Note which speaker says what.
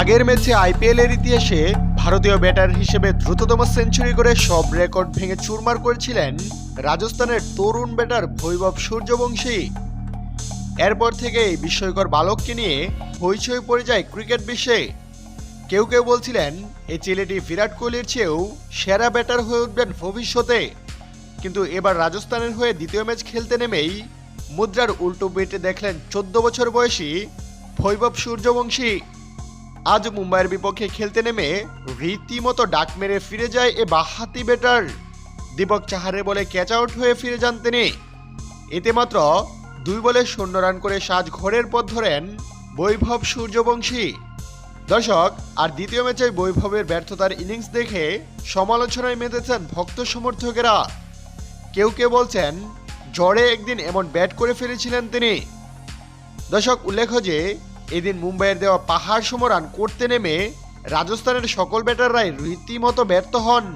Speaker 1: আগের ম্যাচে আইপিএল এর ইতিহাসে ভারতীয় ব্যাটার হিসেবে দ্রুততম সেঞ্চুরি করে সব রেকর্ড ভেঙে চুরমার করেছিলেন রাজস্থানের তরুণ ব্যাটার বৈভব সূর্যবংশী। এরপর থেকেই বিস্ময়কর বালককে নিয়ে হইচই পড়ে যায় ক্রিকেট বিশ্বে। কেউ কেউ বলছিলেন এই ছেলেটি বিরাট কোহলির চেয়েও সেরা ব্যাটার হয়ে উঠবেন ভবিষ্যতে। কিন্তু এবার রাজস্থানের হয়ে দ্বিতীয় ম্যাচ খেলতে নেমেই মুদ্রার উল্টো বেটে দেখলেন চোদ্দ বছর বয়সী বৈভব সূর্যবংশী। আজ মুম্বাইয়ের বিপক্ষে খেলতে নেমে রীতিমতো ডাক মেরে ফিরে যায় এ বাহাতি ব্যাটার দীপক চাহারে বলে ক্যাচ আউট হয়ে ফিরে যান তিনি। এতে মাত্র দুই বলে শূন্য রান করে সাজ ঘরের পথ ধরেন বৈভব সূর্যবংশী। দর্শক, আর দ্বিতীয় ম্যাচে বৈভবের ব্যর্থতার ইনিংস দেখে সমালোচনায় মেতেছেন ভক্ত সমর্থকেরা। কেউ কেউ বলছেন, জ্বরে একদিন এমন ব্যাট করে ফেলেছিলেন তিনি। দর্শক, উল্লেখ্য যে এদিন মুম্বাইয়ের দেওয়া পাহাড় সমরান করতে নেমে রাজস্থানের সকল ব্যাটাররাই রীতিমতো ব্যর্থ হন।